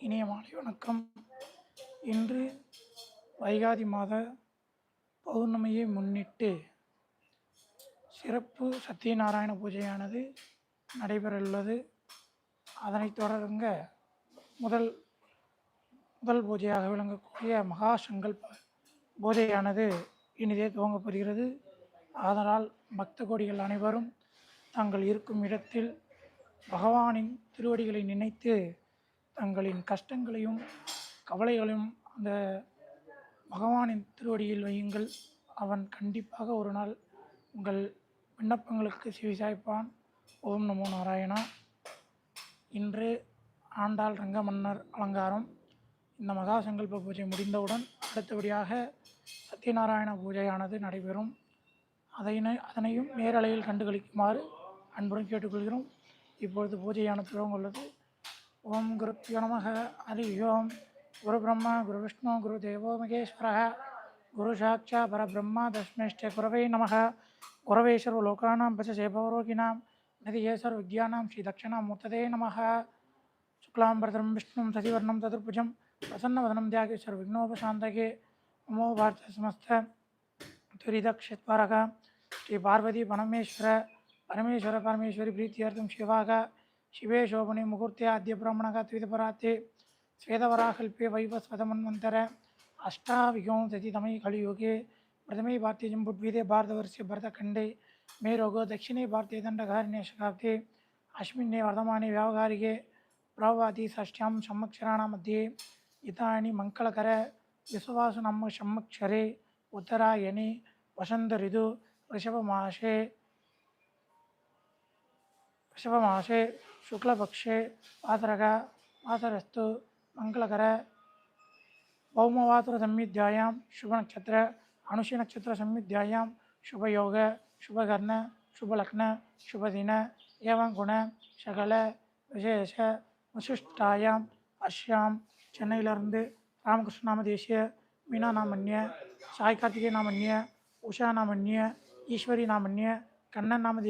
இனிய மாலை வணக்கம். இன்று வைகாதி மாத பௌர்ணமியை முன்னிட்டு சிறப்பு சத்யநாராயண பூஜையானது நடைபெறவுள்ளது. அதனைத் தொடருங்க முதல் முதல் பூஜையாக விளங்கக்கூடிய மகா சங்கல்ப பூஜையானது இனிதே துவங்கப்படுகிறது அதனால் பக்த கோடிகள் அனைவரும் தாங்கள் இருக்கும் இடத்தில் பகவானின் திருவடிகளை நினைத்து தங்களின் கஷ்டங்களையும் கவலைகளையும் அந்த பகவானின் திருவடியில் வையுங்கள். அவன் கண்டிப்பாக ஒரு நாள் உங்கள் விண்ணப்பங்களுக்கு சிவிசாய்ப்பான். ஓம் நமோ நாராயணா. இன்று ஆண்டாள் ரங்கமன்னர் அலங்காரம். இந்த மகா சங்கல்ப பூஜை முடிந்தவுடன் அடுத்தபடியாக சத்யநாராயண பூஜையானது நடைபெறும். அதனை அதனையும் நேரலையில் கண்டுகளிக்குமாறு அன்புடன் கேட்டுக்கொள்கிறோம். இப்பொழுது பூஜையான துவங்க உள்ளது ओम गुरुभ्यो नम। हरि ओं गुरुब्रह्म, गुरुविष्णु, गुरुदेवो, महेश्वरः। गुरुशाक्षा गुरव नम गुरव नमः। गुरवे सर्वलोकानां पचसेभवरोगिणां नदि ये सर्वविद्यानां श्रीदक्षिणामूर्तते नम। शुक्लां विष्णु विष्णुं चतुर्भुज प्रसन्न वनम त्याग सर्वविघ्नोपशान्तके। नमो भारतसमस्त श्री पार्वती परमेश्वर। परमेश्वर, परमेश्वरी प्रीति शिवाग ಶಿವೇ ಶೋಭನೆ ಮುಹೂರ್ತೆ ಆದ್ಯ ಬ್ರಾಹ್ಮಣಗ ತ್ವಿದಪರಾತೆ ಸ್ವೇದವರಾಕಲ್ಪೆ ವೈವಸ್ವತಮನ್ವಂತರ ಅಷ್ಟಾವಿಗೋಂಸತಿ ತಮೈ ಕಳಿಯುಗೆ ಪ್ರಥಮೇ ಭಾರತೀಯ ಜಂಬುಡ್ವಿದೆ ಭಾರತವರ್ಷ ಭರತಖಂಡೆ ಮೇರೋಗೋ ದಕ್ಷಿಣೇ ಭಾರತೀಯ ದಂಡಕಾರಿಣ್ಯ ಶತಾಬ್ದೆ ಅಶ್ಮಿನ್ನೇ ವರ್ಧಮಾನೆ ವ್ಯಾವಹಾರಿಗೆ ಪ್ರವಾದಿ ಷಷ್ಟ್ಯಾಂ ಷಮಕ್ಷರಾಣ ಮಧ್ಯೆ ಇತಾಣಿ ಮಂಗಳಕರ ವಿಶ್ವವಾಸು ನಮ್ಮ ಷಮಕ್ಷರೇ ಉತ್ತರಾಯಣಿ ವಸಂತ ಋತು ವೃಷಭ ಮಾಸೆ ரிஷபமாசே சுக்லபக்ஷே பாதரக பாதரஸ்து மங்களகர பௌமவாத்திர சம்மித்யாயாம் சுபநக்ஷத்திர அனுஷி நட்சத்திர சம்மித்யாயாம் சுபயோக சுபகர்ண சுபலக்ன சுபதின ஏவங்குண சகல விசேஷ வசிஷ்டாயாம் அஷ்யாம் சென்னையிலிருந்து ராமகிருஷ்ணநாம தேசிய மீனா நாமன்ய சாய் கார்த்திகை நாமன்ய உஷா நாமன்ய ஈஸ்வரி நாமன்ய கண்ணன் நாம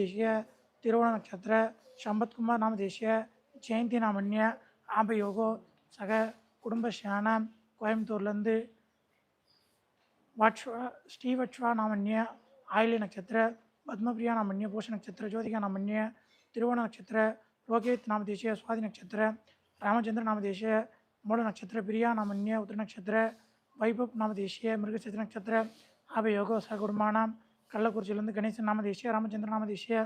திருவோண நட்சத்திர சம்பத்குமார் நாமதேசிய ஜெயந்தி நாமன்ய ஆபயோகோ சக குடும்பஸ்யானாம் கோயம்புத்தூர்லேருந்து வாட்சுவா ஸ்ரீவட்சுவா நாமன்ய ஆயிலி நட்சத்திர பத்மபிரியா நாமன்ய பூஷ நட்சத்திர ஜோதிகா நாமன்ய திருவோண நட்சத்திர லோகேத் நாமதேசிய சுவாதி நட்சத்திர ராமச்சந்திர நாமதேசிய மூல நட்சத்திர பிரியா நாமன்ய உத்திர நட்சத்திர வைபவ் நாமதேசிய மிருகசத்திர நட்சத்திர ஆபயோகோ சகுடுமானாம் கள்ளக்குறிச்சியிலேருந்து கணேசன் நாமதேசிய ராமச்சந்திர நாமதேசிய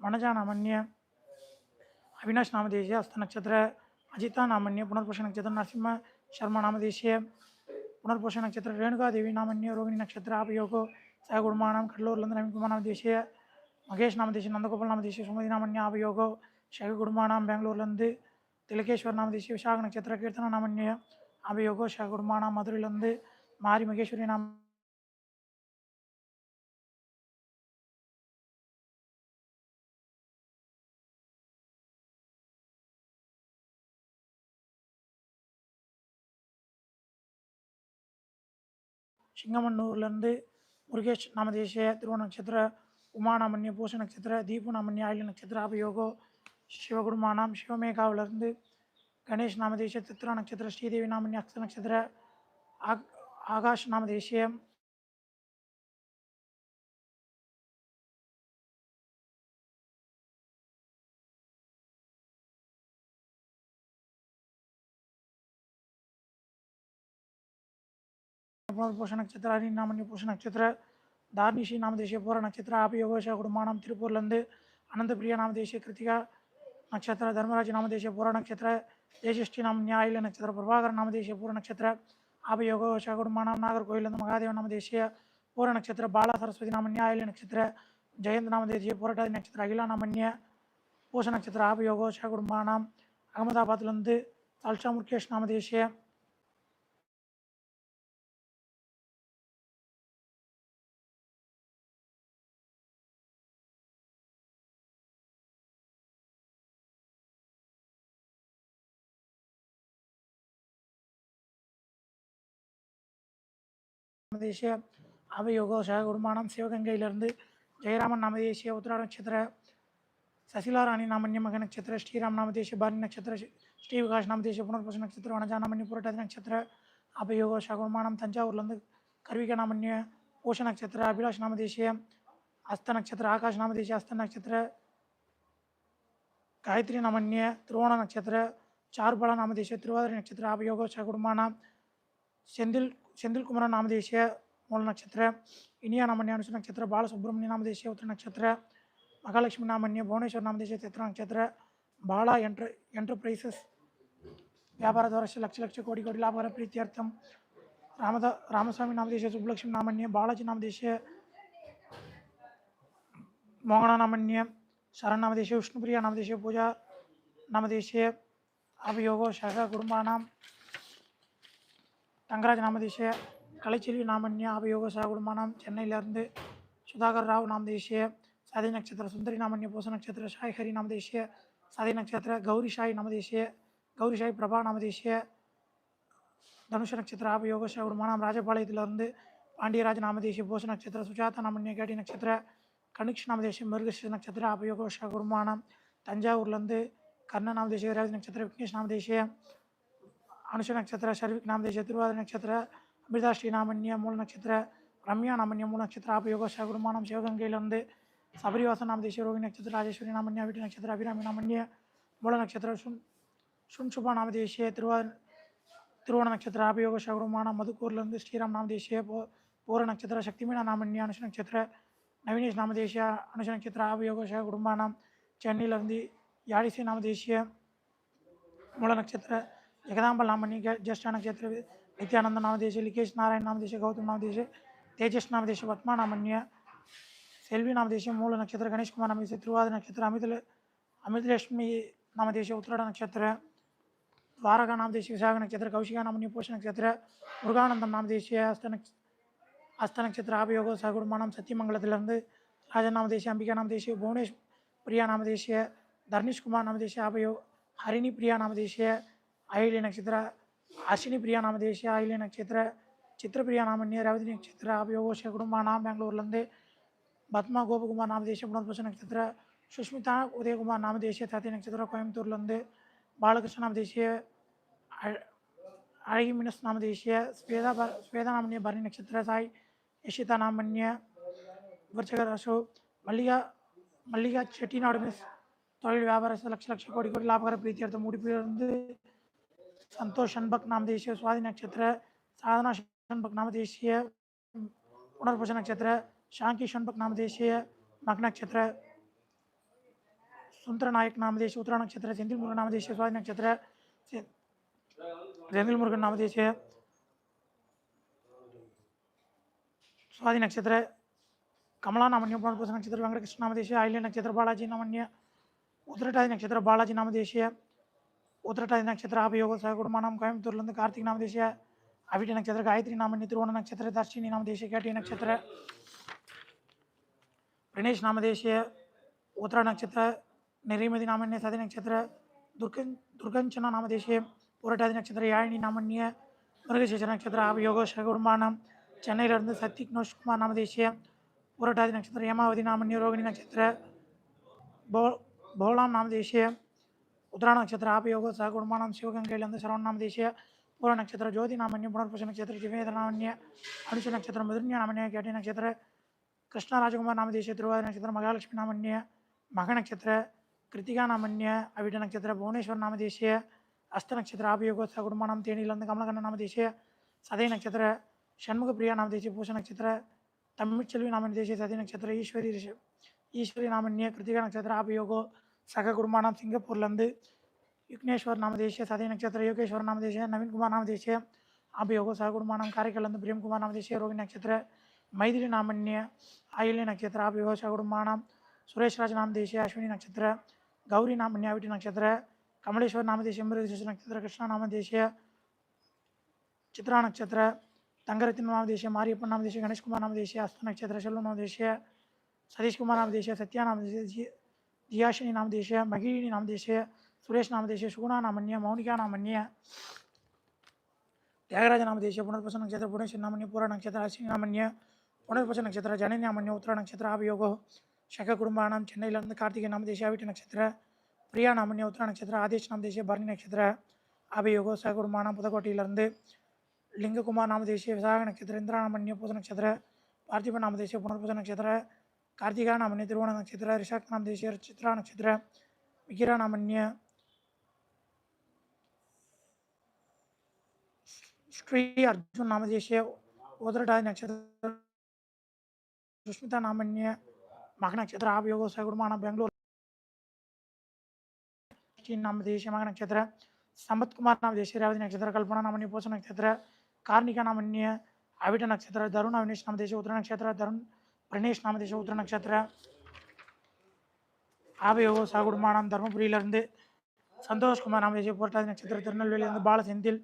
மனஜானாமன்ய அவினாஷ் நாமதேசிய அஸ்த நட்சத்திர அஜிதா நாமன்ய புனர்போஷ நட்சத்திர நரசிம்ம சர்மா நாமதேசிய புனர்போஷ நட்சத்திர ரேணுகா தேவி நாமன்ய ரோகிணி நட்சத்திர ஆபயோகோ சகுடுமானம் கடலூர்லேருந்து நவீன்குமார் நாமதேசிய மகேஷ் நாமதேசிய நந்தகோபால் நாமதேசிய சுமதி நாமன்ய ஆபயோகோ சகுடுமானம் பெங்களூர்லேருந்து திலகேஸ்வர் நாமதேசிய விசாக நட்சத்திர கீர்த்தன நாமன்ய ஆபயோகோ சகுடுமானம் மதுரையிலேருந்து மாரி மகேஸ்வரி நாம சிங்கமன்னூர்லேருந்து முருகேஷ் நாமதேசிய திருவண்ண நட்சத்திர உமாநாமன்ய பூச நட்சத்திர தீபநாமன்ய ஆயுள் நட்சத்திர அபயோகோ சிவகுருமானாம் சிவமேகாவிலிருந்து கணேஷ் நாமதேசிய சித்ரா நட்சத்திர ஸ்ரீதேவி நாமன்ய அக்ஷ நட்சத்திர ஆக் ஆகாஷ் நாமதேசியம் புனர்பூஷ நட்சத்திர ஹரிநாமன்ய பூஷ நட்சத்திர தார்ணிஷி நாமதேசிய பூர நட்சத்திர ஆபியோகேஷ குடும்பானம் திருப்பூர்லேருந்து அனந்தபிரியா நாமதேசிய கிருத்திகா நட்சத்திர தர்மராஜ் நாமதேசிய பூர நட்சத்திர தேசிஷ்டி நாம் நியாயில நட்சத்திர பிரபாகர நாமதேசிய பூர நட்சத்திர ஆபயோகேஷ குடும்பானம் நாகர்கோயிலேருந்து மகாதேவ நாமதேசிய பூர நட்சத்திர பாலா சரஸ்வதி நாம நியாயில நட்சத்திர ஜெயந்த நாமதேசிய பூரட்டாதி நட்சத்திர அகிலா நாமன்ய பூஷ நட்சத்திர யோகோஷ குடும்பானம் அகமதாபாத்லேருந்து தால்ஷா முருகேஷ் நாமதேசிய நாமதேசிய அவயோகோஷ குருமானம் சிவகங்கையிலிருந்து ஜெயராமன் நாமதேசிய உத்திரா நட்சத்திர சசிலா ராணி நாமன்ய மக நட்சத்திர ஸ்ரீராம் நாமதேசிய பாரணி நட்சத்திர ஸ்ரீ விகாஷ் நாமதேசிய புனர்பச நட்சத்திர வனஜா நாமன்ய புரட்டாதி நட்சத்திர அபயோகோஷ குருமானம் தஞ்சாவூர்லேருந்து கர்விக நாமன்ய பூஷ நட்சத்திர அபிலாஷ் நாமதேசிய அஸ்த நட்சத்திர ஆகாஷ் நாமதேசிய அஸ்த நட்சத்திர காயத்ரி நமன்ய திருவோண நட்சத்திர சார்பலா நாமதேசிய திருவாதிரை நட்சத்திர ஆபயோக சகுடுமானா செந்தில் செந்தில்குமரன் நாமதேசிய மூல நட்சத்திர இனியா நாமன்ய அனுச நட்சத்திர பாலசுப்ரமணிய நாமதேசிய உத்திர நட்சத்திர மகாலட்சுமி நாமன்ய புவனேஸ்வர் நாமதேசிய சித்திர நட்சத்திர பாலா என்டர் என்டர்பிரைசஸ் ವ್ಯಾಪಾರದ ವರ್ಷ ಲಕ್ಷ ಲಕ್ಷ ಕೋಟಿ ಕೋಟಿ ಲಾಭಕರ ಪ್ರೀತ್ಯರ್ಥಂ ರಾಮದ ರಾಮಸ್ವಾಮಿ ನಾಮದೇಶ ಸುಬ್ಬಲಕ್ಷ್ಮಿ ನಾಮನ್ಯ ಬಾಲಾಜಿ ನಾಮದೇಶ ಮೋಹನ ನಾಮನ್ಯ ಶರಣ ನಾಮದೇಶ ವಿಷ್ಣುಪ್ರಿಯ ನಾಮದೇಶ ಪೂಜಾ ನಾಮದೇಶ அபயோகோ சக குடும்பானாம் தங்கராஜ் நாமதேசிய கலைச்செல்வி நாமன்யா அபயோக சாகுடுமானம் சென்னையிலேருந்து சுதாகர் ராவ் நாமதேசிய சதை நட்சத்திர சுந்தரி நாமன்ய பூச நட்சத்திர ஷாய் ஹரி நாமதேசிய சதை நட்சத்திர கௌரி ஷாய் நாமதேசிய கௌரி ஷாய் பிரபா நாமதேசிய தனுஷ நட்சத்திர ஆபயோக சாகுடுமானம் ராஜபாளையத்திலிருந்து பாண்டியராஜ் நாமதேசிய பூச நட்சத்திர சுஜாதா நாமன்ய கேட்டி நட்சத்திர கனிஷ் நாமதேசிய மிருகஷ நட்சத்திர ஆபயோக சாகுடுமானம் தஞ்சாவூர்லேருந்து கர்ண நாமதேசிய ராஜ நட்சத்திர விக்னேஷ் நாமதேசிய அனுஷ நட்சத்திர ஷர்விக் நாமதே திருவாத நட்சத்திர அபிர்தா ஸ்ரீநாமன்ய மூல நட்சத்திர ரம்யா நாமன்ய மூல நட்சத்திர ஆபயோக குருமானம் சிவகங்கையிலிருந்து சபரிவாச நாமதே சிவரோகி நட்சத்திர ராஜேஸ்வரி நாமன்யா வீட்டு நட்சத்திர அபிராமி நாமன்ய மூல நட்சத்திர சுன் சுன் சுபா நாமதேசிய திருவாத திருவோண நட்சத்திர ஆபயோக குருமான மதுக்கூர்லேருந்து ஸ்ரீராம் நாமதேசிய போ பூர நட்சத்திர சக்திமீனா நாமன்யா அனுஷ நட்சத்திர நவீனேஷ் நாமதேசிய அனுஷ நட்சத்திர ஆபயோக குருமானம் சென்னையிலேருந்து யாழிசை நாமதேசிய மூல நட்சத்திர జగదాంబ లామణిక జ్యేష్ఠాన క్షేత్ర నిత్యానంద నామదేశ లికేష్ నారాయణ నామదేశ గౌతమ్ నామదేశ తేజస్ నామదేశ పద్మనామణ్య సెల్వి నామదేశం మూల నక్షత్ర గణేష్ కుమార్ నామదేశ తిరువాద నక్షత్ర అమిత అమితలక్ష్మి నామదేశ ఉత్తరాడ నక్షత్ర ద్వారకా నామదేశ విశాఖ నక్షత్ర కౌశిక నామని పోష నక్షత్ర முருகானந்தம் நாமதேசிய அஸ்தன அஸ்த நட்சத்திர ஆபயோக சகுடுமானம் சத்தியமங்கலத்திலிருந்து ராஜா நாமதேசிய அம்பிகா நாமதேசிய புவனேஷ் பிரியா நாமதேசிய தர்னிஷ்குமார் நாமதேசிய ஆபயோ ஹரிணி பிரியா நாமதேசிய அயிலை நட்சத்திர அஸ்வினி பிரியா நாம தேசிய அயிலை நட்சத்திர சித்திரப்பிரியா நாமன்ய ரவதி நட்சத்திர அபியோகோஷ குடும்பானாம் பெங்களூர்லேருந்து பத்மா கோபகுமார் நாம தேசிய புனர்பூச நட்சத்திர சுஷ்மிதா உதயகுமார் நாம தேசிய தத்தி நட்சத்திர கோயம்புத்தூர்லேருந்து பாலகிருஷ்ண நாம தேசிய அழகி மினஸ் நாம தேசிய ஸ்வேதா ப ஸ்வேதா நாமன்ய பரணி நட்சத்திர சாய் யஷிதா நாமன்ய விர்ச்சகர் அசோக் மல்லிகா மல்லிகா செட்டிநாடு மிஸ் தொழில் வியாபார லட்ச லட்ச கோடி கோடி லாபகர பிரீத்தியர்த்த முடிப்பிலிருந்து ಸಂತೋಷ್ ಶನ್ಬಕ್ ನಾಮದೇಶೀಯ ಸ್ವಾತಿ ನಕ್ಷತ್ರ ಸಾಧನಾ ಶನ್ಬಕ್ ನಾಮದೇಶೀಯ ಪುನರ್ಭುಜ ನಕ್ಷತ್ರ ಶಾಂಕಿ ಶನ್ಬಕ್ ನಾಮದೇಶೀಯ ಮಗ್ ನಕ್ಷತ್ರ ಸುಂದರ ನಾಯಕ್ ನಾಮದೇಶ ಉತ್ತರ ನಕ್ಷತ್ರ ಸೆಂದಿಲ್ ಮುರುಗನ್ ನಾಮದೇಶೀಯ ಸ್ವಾತಿ ನಕ್ಷತ್ರ ಸೆ- ಸೆಂದಿಲ್ ಮುರುಗನ್ ನಾಮದೇಶೀಯ ಸ್ವಾತಿ ನಕ್ಷತ್ರ ಕಮಲಾ ನಾಮನ್ಯ ಪುನರ್ಭುಜ ನಕ್ಷತ್ರ ವೆಂಕಟಕೃಷ್ಣ ನಾಮದೇಶೀಯ ಆಯ್ಲೆ ನಕ್ಷತ್ರ ಬಾಲಾಜಿ ನಾಮನ್ಯ ಉತ್ತರಟಾದಿ ನಕ್ಷತ್ರ ಬಾಲಾಜಿ ನಾಮದೇಶೀಯ உத்திரட்டாதி நட்சத்திர அபயோக சகுடுமானம் கோயம்புத்தூர்லேருந்து கார்த்திக் நாமதேசிய அவிட்ட நட்சத்திர காயத்ரி நாமணி திருவோண நட்சத்திர தர்ஷினி நாமதேசிய கேட்டி நட்சத்திர பிரணேஷ் நாமதேசிய உத்திர நட்சத்திர நெறிமதி நாமண்ய சதி நட்சத்திர துர்கன் துர்கஞ்சனா நாமதேசிய புரட்டாதி நட்சத்திர யாழினி நாமண்ய மிருகசேஷ நட்சத்திர அபயோக சகுடுமானம் சென்னையிலிருந்து சத்திக் நோஷ்குமார் நாமதேசிய புரட்டாதி நட்சத்திர ஏமாவதி நாமண்ய ரோகிணி நட்சத்திர போ போலாம் நாமதேசிய உத்தரா நட்சத்திர ஆபயோக ச குடும்பானம் சிவகங்கையிலிருந்து சரவணாம் தேசிய பூர நட்சத்திர ஜோதி நாமன்யம் புனர்பச நட்சத்திர திவேதனாமன்ய அனுஷ நட்சத்திரம் எதிர்ணிய நாமன்ய கேட்டி நட்சத்திர கிருஷ்ண ராஜகுமார் நாம தேசிய திருவாதி நட்சத்திரம் மகாலட்சுமி நாமன்ய மக நட்சத்திர கிருத்திகா நாமன்ய அவிட நட்சத்திர புவனேஸ்வர் நாம தேசிய அஸ்த நட்சத்திர ஆபயோக ச குடும்பானம் தேனியிலிருந்து கமலகண்ண நாம தேசிய சதய நட்சத்திர சண்முக பிரியா நாம தேசிய பூச நட்சத்திர தமிழ்ச்செல்வி நாமன் தேசிய சதி நட்சத்திர ஈஸ்வரி ஈஸ்வரி நாமன்ய கிருத்திகா நட்சத்திர ஆபயோகோ சக குடும்பானாம் சிங்கப்பூர்லேருந்து யுக்னேஸ்வர் நாமதேசிய சதய நட்சத்திர யோகேஸ்வர் நாமதேசிய நவீன்குமார் நாமதேசிய அபியோகோ சக குடும்பானாம் காரைக்கால்லேருந்து பிரியம்குமார் நாமதேசிய ரோகி நட்சத்திர மைதிலி நாமன்ய ஆயில்ய நட்சத்திர அபியோக சக குடும்பானாம் சுரேஷ்ராஜ் நாமதேசிய அஸ்வினி நட்சத்திர கௌரி நாமன்ய அவிட்டி நட்சத்திர கமலேஸ்வர் நாமதேசிய மிருகசேஷ நட்சத்திர கிருஷ்ணா நாமதேசிய சித்ரா நட்சத்திர தங்கரத்தின் நாமதேசிய மாரியப்பன் நாமதேசிய கணேஷ்குமார் நாமதேசிய அஸ்த நட்சத்திர செல்வ நாமதேசிய சதீஷ்குமார் நாமதேசிய சத்யா நாமதேசிய தியாஷினி நாம நாமதேஷ மகிழினி நாமதேஷ சுரேஷ் நாமதேஷ சுகுணா நாமன்ய மௌனிகா நாமன்ய தியாகராஜ நாம தேசிய புனர்பசன நட்சத்திர புனேஷ் நாமன்ய பூரா நட்சத்திர அஸ்வினி நாமன்ய புனர்பச நட்சத்திர ஜனனி நாமன்ய உத்திர நட்சத்திர ஆபயோகோ சக குடும்பானாம் சென்னையிலிருந்து கார்த்திகை நாமதேஷ வீட்டு நட்சத்திர பிரியா நாமன்ய உத்திர நட்சத்திர ஆதேஷ் நாமதேஷ பரணி நட்சத்திர அபயோகோ சக குடும்பானாம் புதக்கோட்டையிலிருந்து லிங்ககுமார் நாம தேசிய விசாக நட்சத்திர இந்திரா நாமன்ய பூச நட்சத்திர பார்த்திப நாமதேசிய புனர்பூச நட்சத்திர ಕಾರ್ತಿಕ ನಾಮನ್ಯ ತಿರುವಣ ನಕ್ಷತ್ರ ರಿಷಾಕ್ನಾಮ ದೇಶಿಯ ಚಿತ್ರ ನಕ್ಷತ್ರ ಮಿಕಿರ ನಾಮನ್ಯ ಶ್ರೀ ಅರ್ಜುನ್ ನಾಮದೇಶಿಯ ಓದ್ರಟ ನಕ್ಷತ್ರ ಸುಸ್ಮಿತಾ ನಾಮನ್ಯ ಮಗ ನಕ್ಷತ್ರ ಆಭಿಯೋಗ ಸಗುಣಮಾನ ಬೆಂಗಳೂರು ನಾಮದೇಶ ಮಗ ನಕ್ಷತ್ರ సంపత్ కుమార్ నామ దేశ రేవతి నక్షత్ర కల్పన నామని పోష నక్షత్ర కార్నిక నామన్య అవిట నక్షత్ర ధరుణ అవినేష్ నామ దేశ ఉత్తర నక్షత్ర ధరుణ్ பிரணேஷ் நாமதேச உத்திர நட்சத்திர ஆபயோகோ சாகுடுமானம் தருமபுரியிலிருந்து சந்தோஷ்குமார் நாமதேசிய புரட்டாதி நட்சத்திர திருநெல்வேலியிலிருந்து பால செந்தில்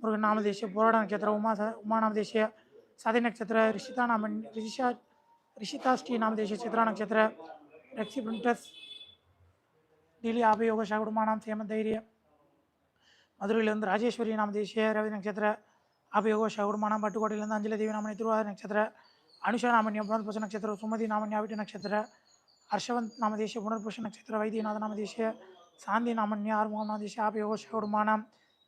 முருகன் நாமதேசிய போராட நட்சத்திர உமா ச உமா நாமதேசிய சதி நட்சத்திர ரிஷிதா நாமன் ரிஷிஷா ரிஷிதா ஸ்ரீ நாமதேசிய சித்ரா நட்சத்திர ரெக்ஸி பிரிண்டஸ் டெய்லி ஆபயோக சாகுடுமானம் சேம தைரிய. மதுரையிலிருந்து ராஜேஸ்வரி நாமதேசிய ரவி நட்சத்திர ஆபயோக ஷவுர்மானம் பட்டுக்கோட்டையிலிருந்து அஞ்சலி தேவி நாமனி திருவாதிரை நட்சத்திர அனுஷ நாமன்யம் புனர்பூச நட்சத்திர சுமதி நாமன்யாவிட்டு நட்சத்திர ஹர்ஷவந்த் நாமதேசிய புனர்பூஷ நட்சத்திர வைத்தியநாத நாமதேசிய சாந்தி நாமன்யா ஆறுமுகம் நாமதேசிய ஆபயோகோஷ குடும்பானம்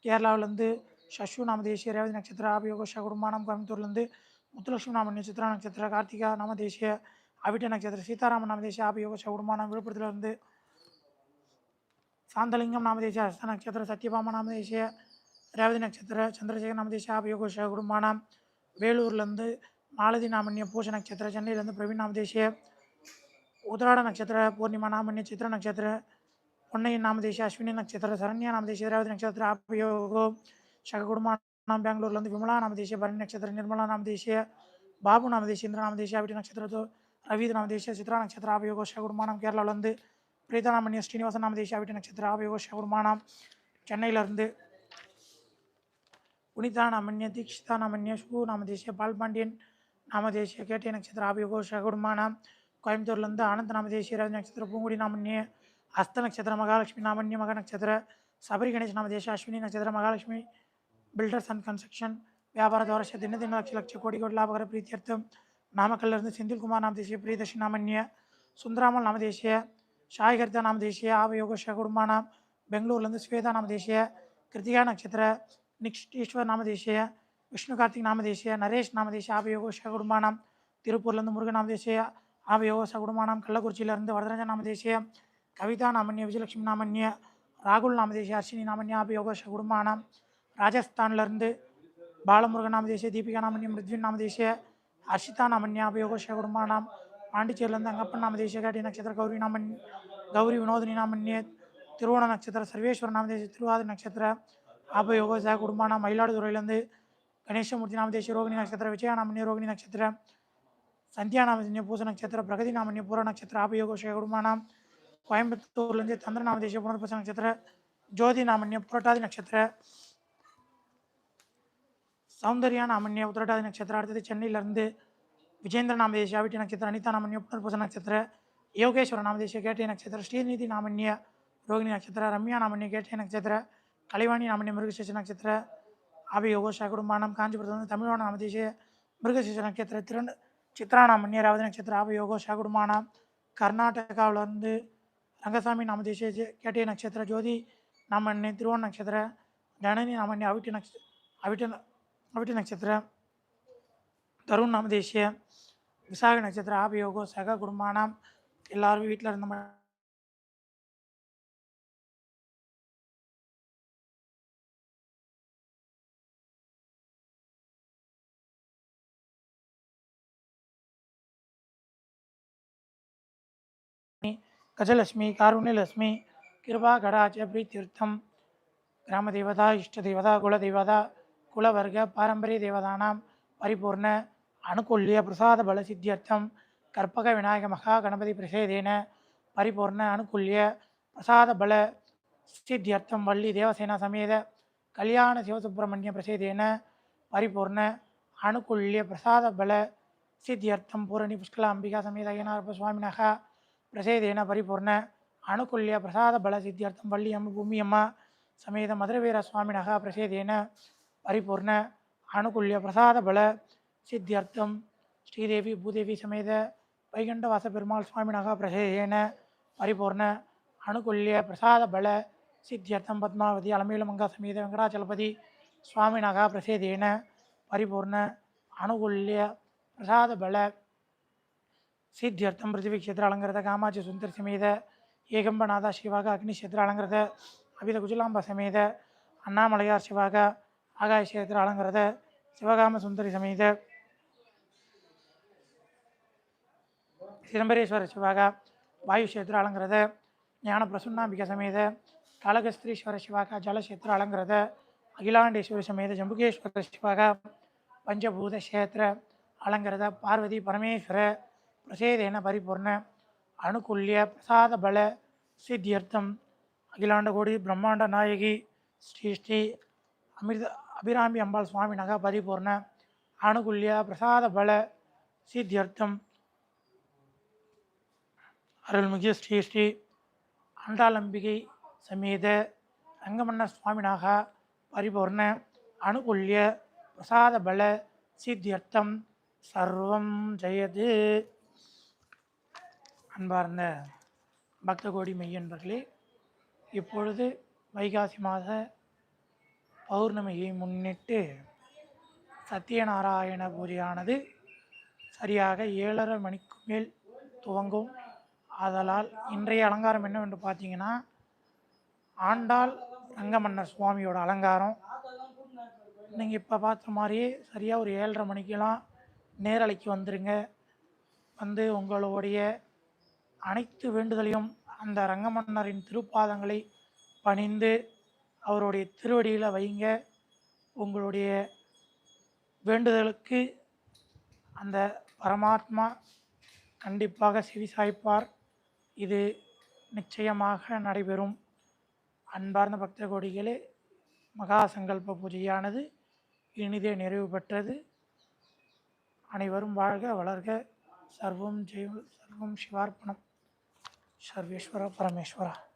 கேரளாவிலேருந்து சஷு நாமதேசிய ரேவதி நட்சத்திர ஆபயோகோஷ குடும்பானம் கோயம்புத்தூர்லேருந்து முத்துலட்சுமி நாமன்ய சித்ரா நட்சத்திர கார்த்திகா நாமதேசிய அவிட்ட நட்சத்திர சீதாராமன் நாமதேசிய ஆபயோகோஷ குடும்பானம் விழுப்புரத்துலேருந்து சாந்தலிங்கம் நாமதேசிய ஹஸ்த நட்சத்திர சத்யபாமா நாமதேசிய ரேவதி நட்சத்திர சந்திரசேகர் நாமதேசிய ஆபயோகோஷ குடும்பானம் வேலூர்லேருந்து மாலதி நாமன்ய பூஷ நட்சத்திர சென்னையிலேருந்து பிரவீன் நாமதேசிய உதராட நட்சத்திர பூர்ணிமா நாமன்ய சித்திர நட்சத்திர பொன்னையின் நாமதேசிய அஸ்வினி நட்சத்திர சரண்யா நாமதேசிய ரேவதி நட்சத்திர ஆபயோகோ சககுடுமானம் பெங்களூர்லேருந்து விமலா நாமதேசிய பரணி நட்சத்திர நிர்மலா நாமதேசிய பாபு நாமதேசிய இந்திர நாமதேசிய அவிட்ட நட்சத்திரத்தோ ரவீத் நாமதேசிய சித்ரா நட்சத்திர ஆபயோகோ சகுடுமானம் கேரளாவிலேருந்து பிரீதா நாமன்ய ஸ்ரீனிவாசன் நாமதேசிய அவிட்ட நட்சத்திர ஆபயோகோ சகுடுமானம் சென்னையிலேருந்து புனிதா நாமன்ய தீக்ஷிதா நாமன்ய சுகு நாமதேசிய பால் பாண்டியன் நாமதேசிய கேட்டி நட்சத்திர ஆபிகோஷ குடும்பானாம் கோயம்புத்தூர்லேருந்து ஆனந்த நாமதேசிய ராஜ நட்சத்திர பூங்குடி நாமன்ய அஸ்த நட்சத்திர மகாலட்சுமி நாமண்ய மக நட்சத்திர சபரி கணேஷ் நாமதேச அஸ்வினி நட்சத்திர மகாலட்சுமಿ பில்டர்ஸ் அண்ட் கன்ஸ்ட்ரக்ஷன் ವ್ಯಾಪಾರ ದೋರಶ ದಿನ ದಿನ ಲಕ್ಷ ಲಕ್ಷ ಕೋಟಿಗಳು ಲಾಭಕರ ಪ್ರೀತ್ಯರ್ಥ ನಾಮಕಲ್ಲರಿಂದ ಸೆಂದಿಲ್ಕುಮಾರ್ ನಾಮದೇಶೀಯ ಪ್ರಿಯದರ್ಶಿ ನಾಮನ್ಯ ಸುಂದರಾಮಲ್ ನಾಮದೇಶೀಯ ಶಾಯಿಗರ್ತ ನಾಮದೇಶೀಯ ಆವಯೋಗಶ ಕುಡುಂಬಾಣ ಬೆಂಗಳೂರಿಲಿಂದ ಸ್ವೇತಾ ನಾಮದೇಶೀಯ ಕೃತಿಕಾ ನಕ್ಷತ್ರ ನಿಕ್ಷ್ ಈಶ್ವರ್ ನಾಮದೇಶೀಯ விஷ்ணு கார்த்திக் நாமதேசிய நரேஷ் நாமதேசிய ஆபயோகோ சகுடுமானம் திருப்பூர்லேருந்து முருகன் நாமதேசிய ஆபயோகோ சகுடுமானம் கள்ளக்குறிச்சியிலேருந்து வரதராஜன் நாமதேசிய கவிதா நாமன்ய விஜயலட்சுமி நாமன்ய ராகுல் நாமதேசிய அர்ஷினி நாமன்ய ஆபயோகோ சகுடுமானம் ராஜஸ்தான்லேருந்து பாலமுருகன் நாமதேசிய தீபிகா நாமன்ய மிருத்வின் நாமதேசிய ஹர்ஷிதா நாமன்ய ஆபயோகோ சகுடுமானம் பாண்டிச்சேரியிலேருந்து அங்கப்பன் நாமதேசிய காட்டி நட்சத்திர கௌரி நாமன் கௌரி வினோதினி நாமன்ய திருவோண நட்சத்திர சர்வேஸ்வர நாமதேசிய திருவாதிரி நட்சத்திர ஆபயோகோ ச குடும்பானம் மயிலாடுதுறையிலேருந்து ಗಣೇಶಮೂರ್ತಿ ನಾಮದೇಶ ರೋಗಿಣಿ ನಕ್ಷತ್ರ ವಿಜಯನಾಮನ್ಯ ರೋಗಿಣಿ ನಕ್ಷತ್ರ சந்தியாநாமதேசிய பூச நட்சத்திர பிரகதி நாமன்ய பூர நட்சத்திர ஆபயோக குடுமானாம் கோயம்புத்தூர்லேருந்து தந்திரநாமதேசிய புனர்பச நட்சத்திர ஜோதி நாமன்ய புரட்டாதி நட்சத்திர சௌந்தர்யா நாமன்ய உத்திரட்டாதி நட்சத்திரம் அடுத்தது சென்னையிலேருந்து விஜேந்திர நாமதேசிய ஆவிட்டி நட்சத்திரம் அனிதா நாமன்ய புனர்பச நட்சத்திர யோகேஸ்வர நாமதேசிய கேட்டை நட்சத்திர ஸ்ரீநிதி நாமன்ய ரோகிணி நட்சத்திர ரம்யா நாமன்ய கேட்டை நட்சத்திர கலைவாணி நாமன்ய மிருகசேஷ நட்சத்திர ஆபியோகோஷா குடும்பானம் காஞ்சிபுரத்திலிருந்து தமிழ்வான நமதேசிய மிருகசீச நட்சத்திர திரண்டு சித்ரானா மன்னியராவதி நட்சத்திர ஆபயோகோஷா குடும்பானாம் கர்நாடகாவிலேருந்து ரங்கசாமி நாமதேசிய கேட்டிய நட்சத்திர ஜோதி நாமண்ணி திருவோண நட்சத்திர ஜனனி நாமண்ணி அவிட்டி நட்ச அவிட்ட அவிட்டு நட்சத்திரம் தருண் நாமதேசிய விசாக நட்சத்திர. ஆபயோகோ சக குடும்பானாம் எல்லாரும் வீட்டில் இருந்த கஜலட்சுமி காருண்யலட்சுமி கிருபா கடாச்ச பிரீத்தீர்த்தம் கிராமதேவதா இஷ்டதேவதா குலதேவதா குலவர்க பாரம்பரிய தேவதானாம் பரிபூர்ண அனுகூல்ய பிரசாத பல சித்தியர்த்தம் கற்பக விநாயக மகா கணபதி பிரசேதேன பரிபூர்ண அனுகூல்ய பிரசாத பல சித்தியர்த்தம் வள்ளி தேவசேனா சமேத கல்யாண சிவசுப்பிரமணிய பிரசேதேன பரிபூர்ண அனுகூல்ய பிரசாத பல சித்தியர்த்தம் பூரணி புஷ்கலாம்பிகா சமேத ஐயனார்ப சுவாமினகா பிரசேதேன பரிபூர்ண அணுகுல்ய பிரசாத பல சித்தியார்த்தம் வள்ளியம் பூமியம்மா சமேத மதுரவீர சுவாமினக பிரசேதேன பரிபூர்ண அணுகுல்ய பிரசாத பல சித்தியார்த்தம் ஸ்ரீதேவி பூதேவி சமேத வைகுண்டவாச பெருமாள் சுவாமினக பிரசேதேன பரிபூர்ண அணுகுல்ய பிரசாத பல சித்தியார்த்தம் பத்மாவதி அலமேலமங்கா சமேத வெங்கடாச்சலபதி சுவாமினக பிரசேதேன பரிபூர்ண அணுகுல்ய பிரசாத பல சித்தியர்த்தம் பிருத்திவி கஷேத்திர அலங்கிருத காமாட்சி சுந்தர சமேத ஏகம்பநாதா சிவாக அக்னி கஷேத்திர அலங்கிருத அபித குஜலாம்பா சமேத அண்ணாமலையார் சிவாக ஆகாய கஷேத்திர அலங்கிருத சிவகாம சுந்தரி சமேத சிதம்பரேஸ்வர சிவாக வாயு கஷேத்திர அலங்கிருத ஞான பிரசுன்னாம்பிகை சமேத காலகஸ்திரீஸ்வர சிவாக ஜலக்ஷேத்திர அலங்கிருத அகிலாண்டேஸ்வரி சமேத ஜம்புகேஸ்வர சிவாக பஞ்சபூத கஷேத்திர அலங்கிருத பார்வதி பரமேஸ்வர பிரசேதேன பரிபூர்ண அணுகுல்ய பிரசாத பல சித்தியர்த்தம். அகிலாண்ட கோடி பிரம்மாண்ட நாயகி ஸ்ரீ ஸ்ரீ அமிர்த அபிராமி அம்பாள் சுவாமி நக பரிபூர்ண அணுகுல்ய பிரசாத பல சித்தியர்த்தம். அருள்மிகு ஸ்ரீ ஸ்ரீ அண்டாலம்பிகை சமேத ரங்கமன்ன சுவாமினாக பரிபூர்ண அனுகூல்ய பிரசாத பல சித்தியர்த்தம். சர்வம் ஜெயது. அன்பார்ந்த பக்த கோடி மெய்யன்பர்களே இப்பொழுது வைகாசி மாத பௌர்ணமியை முன்னிட்டு சத்யநாராயண பூஜையானது சரியாக ஏழரை மணிக்கு மேல் துவங்கும். ஆதலால் இன்றைய அலங்காரம் என்னவென்று பார்த்தீங்கன்னா ஆண்டாள் ரங்கமன்னர் சுவாமியோட அலங்காரம். நீங்கள் இப்போ பார்த்த மாதிரியே சரியாக ஒரு ஏழரை மணிக்கெல்லாம் நேரலைக்கு வந்துடுங்க வந்து உங்களுடைய அனைத்து வேண்டுதலையும் அந்த ரங்கமன்னரின் திருப்பாதங்களை பணிந்து அவருடைய திருவடியில் வைங்க. உங்களுடைய வேண்டுதலுக்கு அந்த பரமாத்மா கண்டிப்பாக செவிசாய்ப்பார் இது நிச்சயமாக நடைபெறும். அன்பார்ந்த பக்த கோடிகளே மகா சங்கல்ப பூஜையானது இனிதே நிறைவு பெற்றது. அனைவரும் வாழ்க வளர்க. சர்வம் ஜெய சர்வம் சிவார்ப்பணம். सर्वेश्वर परमेश्वर।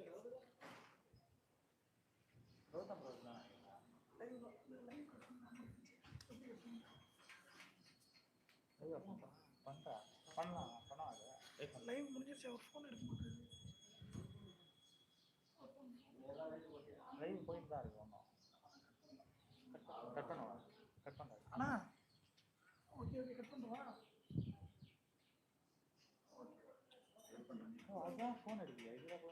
சர்வேஸ்வர பரமேஸ்வரா லைவ் முடிஞ்சிருச்சு அவர் ஃபோன் எடுக்க மாட்டாரு லைவ் போயிட்டு தான் இருக்கு ஒன்றும் கட் பண்ணுவா கட் பண்ண அண்ணா ஓகே ஓகே கட் பண்ணுவா அதான் ஃபோன் எடுக்கலையா இதுதான் ஃபோன்